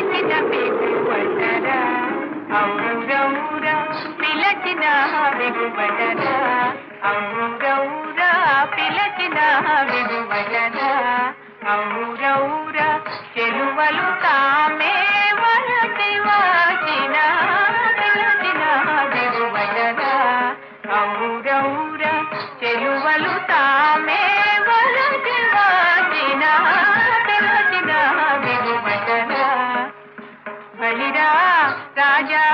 పిలచిన బిగువటరా ఔరౌరా పిలచిన బిగువటరా ఔరౌరా పిలచిన బిగువటరా ఔరౌరా చెలువలు காதலிடா ராஜா.